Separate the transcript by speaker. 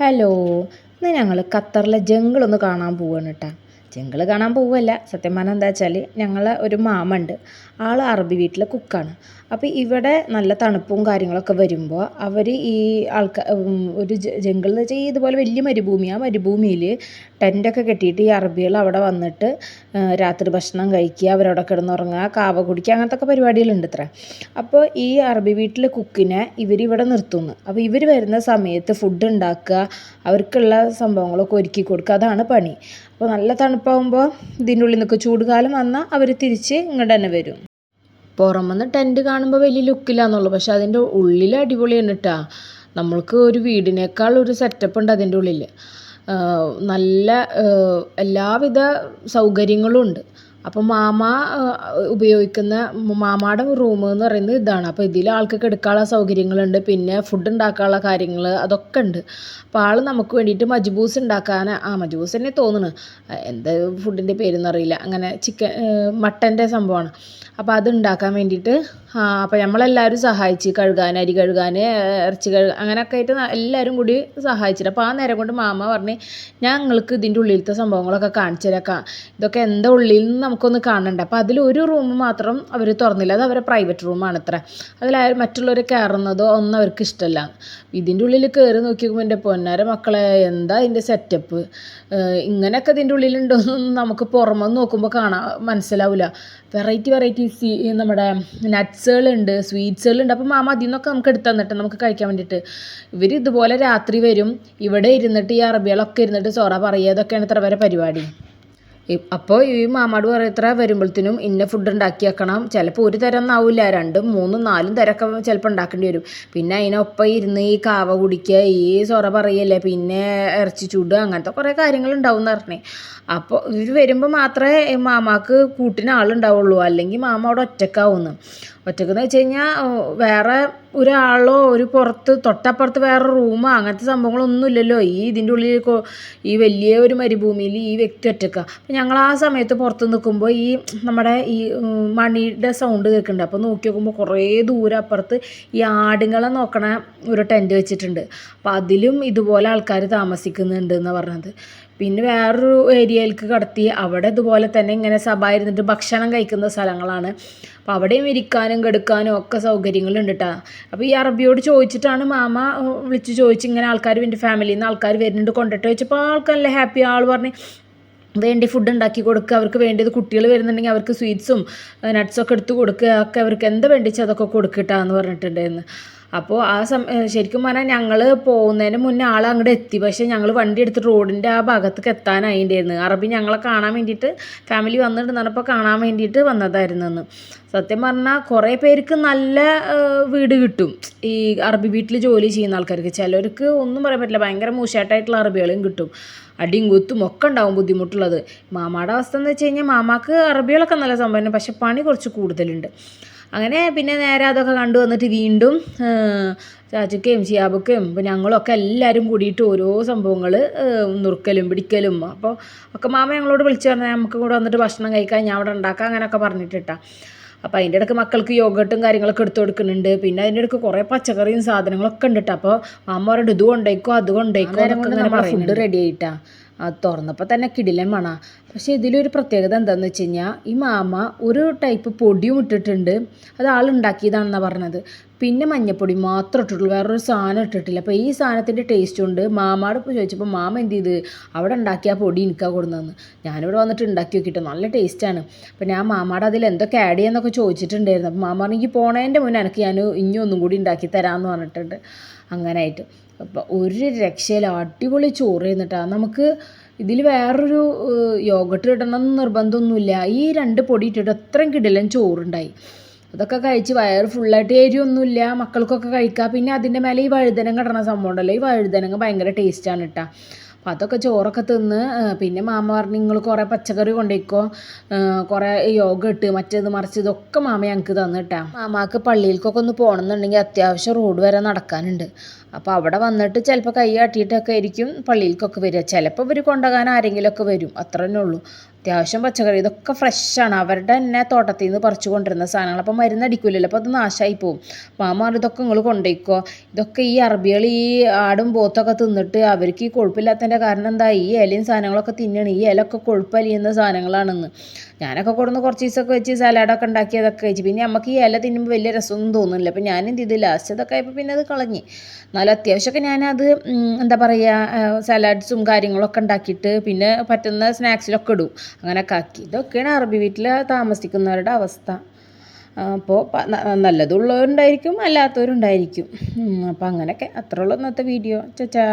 Speaker 1: Hello ഇന്ന് ഞങ്ങൾ ഖത്തറിലെ ജംഗിൾ ഒന്ന് കാണാൻ പോവാണ് കേട്ടോ ജംഗിൾ കാണാൻ പോവുമല്ല സത്യം പറഞ്ഞാൽ എന്താ വെച്ചാൽ ഞങ്ങളെ ഒരു മാമുണ്ട്. ആൾ അറബി വീട്ടിലെ കുക്കാണ്. അപ്പോൾ ഇവിടെ നല്ല തണുപ്പും കാര്യങ്ങളൊക്കെ വരുമ്പോൾ അവർ ഈ ആൾക്കാർ ഒരു ജംഗിൾ എന്ന് വെച്ചാൽ ഇതുപോലെ വലിയ മരുഭൂമി ആ മരുഭൂമിയിൽ ടെന്റൊക്കെ കെട്ടിയിട്ട് ഈ അറബികൾ അവിടെ വന്നിട്ട് രാത്രി ഭക്ഷണം കഴിക്കുക അവരവിടെ കിടന്നുറങ്ങുക കാവ കുടിക്കുക അങ്ങനത്തെ ഒക്കെ പരിപാടികളുണ്ട് ഇത്ര അപ്പോൾ ഈ അറബി വീട്ടിലെ കുക്കിനെ ഇവരിവിടെ നിർത്തുന്നു. അപ്പോൾ ഇവർ വരുന്ന സമയത്ത് ഫുഡ് ഉണ്ടാക്കുക അവർക്കുള്ള സംഭവങ്ങളൊക്കെ ഒരുക്കി കൊടുക്കുക അതാണ് പണി. അപ്പോൾ നല്ല തണുപ്പാകുമ്പോൾ ഇതിന്റെ ഉള്ളിൽ നിൽക്കും ചൂടുകാലം വന്നാൽ അവർ തിരിച്ച് ഇങ്ങോട്ട് തന്നെ വരും. പുറമെന്ന് ടെന്റ് കാണുമ്പോൾ വലിയ ലുക്കില്ലാന്നുള്ളൂ പക്ഷെ അതിന്റെ ഉള്ളിൽ അടിപൊളിയാണ് കേട്ടോ നമ്മൾക്ക് ഒരു വീടിനേക്കാൾ ഒരു സെറ്റപ്പ് ഉണ്ട് അതിന്റെ ഉള്ളിൽ നല്ല എല്ലാവിധ സൗകര്യങ്ങളും ഉണ്ട്. അപ്പോൾ മാമ ഉപയോഗിക്കുന്ന മാമാടെ റൂം എന്ന് പറയുന്നത് ഇതാണ്. അപ്പോൾ ഇതിൽ ആൾക്ക് എടുക്കാനുള്ള സൗകര്യങ്ങളുണ്ട്. പിന്നെ ഫുഡ് ഉണ്ടാക്കാനുള്ള കാര്യങ്ങൾ അതൊക്കെ ഉണ്ട്. അപ്പോൾ ആൾ നമുക്ക് വേണ്ടിയിട്ട് മജ്ബൂസ് ഉണ്ടാക്കാൻ ആ മജ്ബൂസ് തന്നെ തോന്നുന്നു എന്ത് ഫുഡിന്റെ പേരൊന്നും അറിയില്ല അങ്ങനെ ചിക്കൻ മട്ടന്റെ സംഭവമാണ്. അപ്പോൾ അത് ഉണ്ടാക്കാൻ വേണ്ടിയിട്ട് അപ്പോൾ നമ്മളെല്ലാവരും സഹായിച്ച് കഴുകാൻ അരി കഴുകാൻ ഇറച്ചി കഴുകാൻ അങ്ങനെയൊക്കെ ആയിട്ട് എല്ലാവരും കൂടി സഹായിച്ചിട്ട്. അപ്പോൾ ആ നേരം കൊണ്ട് മാമ പറഞ്ഞ് നിങ്ങൾക്ക് ഇതിന്റെ ഉള്ളിലത്തെ സംഭവങ്ങളൊക്കെ കാണിച്ചു തരാം. ഇതൊക്കെ എന്താ ഉള്ളിൽ നിന്ന് നമുക്കൊന്ന് കാണണ്ട? അപ്പോൾ അതിൽ ഒരു റൂം മാത്രം അവർ തുറന്നില്ല. അത് അവരെ പ്രൈവറ്റ് റൂമാണ് അത്ര അതിൽ മറ്റുള്ളവർ കയറുന്നതോ ഒന്നും അവർക്ക് ഇഷ്ടമല്ല. ഇതിന്റെ ഉള്ളിൽ കയറി നോക്കിയപ്പോൾ എന്റെ പൊന്നാര മക്കളെ എന്താ ഇതിന്റെ സെറ്റപ്പ് ഇങ്ങനെയൊക്കെ ഇതിന്റെ ഉള്ളിലുണ്ടോയെന്നൊന്നും നമുക്ക് പുറമെ നോക്കുമ്പോൾ കാണാൻ മനസ്സിലാവില്ല വെറൈറ്റി വെറൈറ്റി സീ നമ്മുടെ നട്ട്സുകളുണ്ട് സ്വീറ്റ്സുകളുണ്ട് അപ്പോൾ മാമ അതിൽ നിന്നൊക്കെ നമുക്ക് എടുത്തു തന്നിട്ട് നമുക്ക് കഴിക്കാൻ വേണ്ടിയിട്ട്. ഇവർ ഇതുപോലെ രാത്രി വരും. ഇവിടെ ഇരുന്നിട്ട് ഈ അറബികളൊക്കെ ഇരുന്നിട്ട് സോറ പറയുക. ഇതൊക്കെയാണ് ഇത്ര വരെ പരിപാടി. അപ്പോൾ ഈ മാമാട് പറയത്ര വരുമ്പോഴത്തേനും ഇന്ന ഫുഡ് ഉണ്ടാക്കി വെക്കണം. ചിലപ്പോൾ ഒരു തരം ഒന്നാവില്ല രണ്ടും മൂന്നും നാലും തരമൊക്കെ ചിലപ്പോൾ ഉണ്ടാക്കേണ്ടി വരും. പിന്നെ അതിനൊപ്പം ഇരുന്ന് ഈ കാവ കുടിക്കുക ഈ സൊറ പറയല്ലേ പിന്നെ ഇറച്ചി ചൂട് അങ്ങനത്തെ കുറേ കാര്യങ്ങൾ ഉണ്ടാവും എന്ന് പറഞ്ഞേ. അപ്പോൾ ഇവർ വരുമ്പോൾ മാത്രമേ മാമാക്ക് കൂട്ടിന് ആളുണ്ടാവുള്ളൂ. അല്ലെങ്കിൽ മാമ അവിടെ ഒറ്റക്കാവുന്നു. ഒറ്റക്കെന്ന് വെച്ച് കഴിഞ്ഞാൽ വേറെ ഒരാളോ ഒരു പുറത്ത് തൊട്ടപ്പുറത്ത് വേറെ റൂമോ അങ്ങനത്തെ സംഭവങ്ങളൊന്നും ഇല്ലല്ലോ ഈ ഇതിന്റെ ഉള്ളിൽ ഈ വലിയ ഒരു മരുഭൂമിയിൽ ഈ വ്യക്തി ഒറ്റക്ക അപ്പം ഞങ്ങൾ ആ സമയത്ത് പുറത്ത് നിൽക്കുമ്പോൾ ഈ നമ്മുടെ ഈ മണിയുടെ സൗണ്ട് കേൾക്കുന്നുണ്ട്. അപ്പോൾ നോക്കി നോക്കുമ്പോൾ കുറേ ദൂരം അപ്പുറത്ത് ഈ ആടുങ്ങളെ നോക്കണ ഒരു ടെന്റ് വെച്ചിട്ടുണ്ട്. അപ്പോൾ അതിലും ഇതുപോലെ ആൾക്കാർ താമസിക്കുന്നുണ്ട് എന്ന് പറഞ്ഞത്. പിന്നെ വേറൊരു ഏരിയയിലേക്ക് കടത്തി. അവിടെ ഇതുപോലെ തന്നെ ഇങ്ങനെ സഭ ഇരുന്നിട്ട് ഭക്ഷണം കഴിക്കുന്ന സ്ഥലങ്ങളാണ്. അപ്പോൾ അവിടെയും ഇരിക്കാനും കെടുക്കാനും ഒക്കെ സൗകര്യങ്ങളുണ്ട് കേട്ടോ അപ്പോൾ ഈ അറബിയോട് ചോദിച്ചിട്ടാണ് മാമ വിളിച്ച് ചോദിച്ച് ഇങ്ങനെ ആൾക്കാർ എന്റെ ഫാമിലിയിൽ നിന്ന് ആൾക്കാർ വരുന്നുണ്ട് കൊണ്ടിട്ട്. വെച്ചപ്പോൾ ആൾക്കാർ നല്ല ഹാപ്പി ആൾ പറഞ്ഞ് വേണ്ടി ഫുഡ് ഉണ്ടാക്കി കൊടുക്കുക അവർക്ക് വേണ്ടത് കുട്ടികൾ വരുന്നുണ്ടെങ്കിൽ അവർക്ക് സ്വീറ്റ്സും നട്ട്സൊക്കെ എടുത്ത് കൊടുക്കുക ഒക്കെ അവർക്ക് എന്താ വേണ്ടിച്ചതൊക്കെ കൊടുക്കട്ടാന്ന് പറഞ്ഞിട്ടുണ്ടായിരുന്നു. അപ്പോൾ ആ സം ശരിക്കും പറഞ്ഞാൽ ഞങ്ങൾ പോകുന്നതിന് മുന്നേ ആൾ അങ്ങോട്ട് എത്തി. പക്ഷേ ഞങ്ങൾ വണ്ടി എടുത്ത് റോഡിന്റെ ആ ഭാഗത്തേക്ക് എത്താനായിണ്ടായിരുന്നു അറബി ഞങ്ങളെ കാണാൻ വേണ്ടിയിട്ട് ഫാമിലി വന്നിട്ടുണ്ടെന്നപ്പോൾ കാണാൻ വേണ്ടിയിട്ട് വന്നതായിരുന്നു എന്ന് സത്യം പറഞ്ഞാൽ കുറേ പേർക്ക് നല്ല വീട് കിട്ടും. ഈ അറബി വീട്ടിൽ ജോലി ചെയ്യുന്ന ആൾക്കാർക്ക്. ചിലർക്ക് ഒന്നും പറയാൻ പറ്റില്ല. ഭയങ്കര മൂശാട്ടായിട്ടുള്ള അറബികളും കിട്ടും. അടിയും കുത്തും ഒക്കെ ഉണ്ടാവും ബുദ്ധിമുട്ടുള്ളത്. മാമാടെ അവസ്ഥ എന്ന് വെച്ച് കഴിഞ്ഞാൽ മാമാക്ക് അറബികളൊക്കെ നല്ല സംഭവം പക്ഷെ പണി കുറച്ച് കൂടുതലുണ്ട്. അങ്ങനെ പിന്നെ നേരെ അതൊക്കെ കണ്ടു വന്നിട്ട് വീണ്ടും ചാച്ചുക്കയും ഷിയാബുക്കയും ഇപ്പം ഞങ്ങളൊക്കെ എല്ലാവരും കൂടിയിട്ട് ഓരോ സംഭവങ്ങൾ നുറുക്കലും പിടിക്കലും. അപ്പോൾ ഒക്കെ മാമ ഞങ്ങളോട് വിളിച്ചു പറഞ്ഞാൽ നമുക്ക് കൂടെ വന്നിട്ട് ഭക്ഷണം കഴിക്കാൻ ഞാൻ അവിടെ ഉണ്ടാക്കാം അങ്ങനെയൊക്കെ പറഞ്ഞിട്ടിട്ടാ അപ്പോൾ അതിന്റെ ഇടയ്ക്ക് മക്കൾക്ക് യോഗട്ടും കാര്യങ്ങളൊക്കെ എടുത്തു കൊടുക്കുന്നുണ്ട്. പിന്നെ അതിന്റെ ഇടയ്ക്ക് കുറേ പച്ചക്കറിയും സാധനങ്ങളൊക്കെ ഉണ്ട് കേട്ടോ അപ്പോൾ മാമ പറഞ്ഞിട്ട് ഇത് കൊണ്ടേക്കോ അത് കൊണ്ടേക്കോ എന്നൊക്കെ ഫുഡ് റെഡി ആയിട്ടാ. അത് തുറന്നപ്പോൾ തന്നെ കിടിലൻ മണ. പക്ഷേ ഇതിലൊരു പ്രത്യേകത എന്താണെന്ന് വെച്ച് കഴിഞ്ഞാൽ ഈ മാമ ഒരു ടൈപ്പ് പൊടിയും ഇട്ടിട്ടുണ്ട്. അത് ആളുണ്ടാക്കിയതാണെന്നാണ് പറഞ്ഞത്. പിന്നെ മഞ്ഞപ്പൊടി മാത്രം ഇട്ടിട്ടുള്ളൂ. വേറൊരു സാധനം ഇട്ടിട്ടില്ല. അപ്പോൾ ഈ സാധനത്തിന്റെ ടേസ്റ്റ് കൊണ്ട് മാമാട് ചോദിച്ചപ്പോൾ മാമ എന്ത് ചെയ്ത്? അവിടെ ഉണ്ടാക്കിയ പൊടി എനിക്കാണ് കൊടുന്നതെന്ന്. ഞാനിവിടെ വന്നിട്ട് ഉണ്ടാക്കി നോക്കിയിട്ട് നല്ല ടേസ്റ്റാണ് അപ്പോൾ ഞാൻ മാമാട് അതിൽ എന്തൊക്കെ ആഡ് ചെയ്യാന്നൊക്കെ ചോദിച്ചിട്ടുണ്ടായിരുന്നു. അപ്പോൾ മാമ പറഞ്ഞെങ്കിൽ പോണേന്റെ മുന്നേ എനിക്ക് ഞാൻ ഇനി ഒന്നും കൂടി ഉണ്ടാക്കി തരാമെന്ന് പറഞ്ഞിട്ടുണ്ട്. അങ്ങനായിട്ട്. അപ്പോൾ ഒരു രക്ഷയില്ല. അടിപൊളി ചോറ് ചെയ്യുന്നിട്ടാണ് നമുക്ക് ഇതിൽ വേറൊരു യോഗട്ട് ഇടണം നിർബന്ധമൊന്നുമില്ല. ഈ രണ്ട് പൊടി ഇട്ടിട്ട് അത്രയും കിടിലൻ ചോറുണ്ടായി. അതൊക്കെ കഴിച്ച് വയറ് ഫുള്ളായിട്ട് എരിയൊന്നുമില്ല. മക്കൾക്കൊക്കെ കഴിക്കാം. പിന്നെ അതിന്റെ മേലെ ഈ വഴുതനങ്ങ ഇടണ സംഭവം ഉണ്ടല്ലോ. ഈ വഴുതനങ്ങ ഭയങ്കര ടേസ്റ്റാണ് കേട്ടോ അപ്പോൾ അതൊക്കെ ചോറൊക്കെ തിന്ന് പിന്നെ മാമ പറഞ്ഞു നിങ്ങൾ കുറേ പച്ചക്കറി കൊണ്ടുപോയിക്കോ കുറേ യോഗട്ട് മറ്റേത് മറിച്ച് ഇതൊക്കെ മാമ ഞങ്ങൾക്ക് തന്നിട്ടാ. മാമാക്ക് പള്ളിയിലേക്കൊക്കെ ഒന്ന് പോകണമെന്നുണ്ടെങ്കിൽ അത്യാവശ്യം റോഡ് വരെ നടക്കാനുണ്ട്. അപ്പോൾ അവിടെ വന്നിട്ട് ചിലപ്പോൾ കൈ കാട്ടിയിട്ടൊക്കെ ആയിരിക്കും പള്ളിയിലേക്കൊക്കെ വരിക. ചിലപ്പോൾ ഇവർ കൊണ്ടുപോകാൻ ആരെങ്കിലുമൊക്കെ വരും അത്ര ഉള്ളൂ. അത്യാവശ്യം പച്ചക്കറി ഇതൊക്കെ ഫ്രഷാണ്. അവരുടെ തന്നെ തോട്ടത്തിൽ നിന്ന് പറിച്ചു കൊണ്ടിരുന്ന സാധനങ്ങൾ അപ്പോൾ മരുന്നടിക്കില്ലല്ലോ അപ്പോൾ അത് നാശമായി പോകും മാമ ഇതൊക്കെ നിങ്ങൾ കൊണ്ടുപോയിക്കോ ഇതൊക്കെ ഈ അറബികൾ ഈ ആടും പോത്തൊക്കെ തിന്നിട്ട് അവർക്ക് ഈ കൊഴുപ്പില്ലാത്തതിന്റെ കാരണം എന്താ? ഈ ഇലയും സാധനങ്ങളൊക്കെ തിന്നണം. ഈ ഇലയൊക്കെ കൊഴുപ്പലിയുന്ന സാധനങ്ങളാണെന്ന്. ഞാനൊക്കെ കൊടുന്ന് കുറച്ച് ദിവസമൊക്കെ വെച്ച് സലാഡൊക്കെ ഉണ്ടാക്കിയതൊക്കെ വെച്ച് പിന്നെ നമുക്ക് ഈ ഇല തിന്നുമ്പോൾ വലിയ രസമൊന്നും തോന്നുന്നില്ല. അപ്പോൾ ഞാൻ എന്ത് ചെയ്തു? ലാസ്റ്റ് ഇതൊക്കെ ആയപ്പോൾ പിന്നെ അത് കളഞ്ഞ്. എന്നാലും അത്യാവശ്യമൊക്കെ ഞാനത് എന്താ പറയുക സലാഡ്സും കാര്യങ്ങളൊക്കെ ഉണ്ടാക്കിയിട്ട് പിന്നെ പറ്റുന്ന സ്നാക്സിലൊക്കെ ഇടും. അങ്ങനെയൊക്കെ ആക്കി. ഇതൊക്കെയാണ് അറബി വീട്ടിൽ താമസിക്കുന്നവരുടെ അവസ്ഥ. അപ്പോൾ നല്ലതുള്ളവരുണ്ടായിരിക്കും അല്ലാത്തവരുണ്ടായിരിക്കും. അപ്പോൾ അങ്ങനെയൊക്കെ അത്രയുള്ള ഇന്നത്തെ വീഡിയോ ചച്ചാ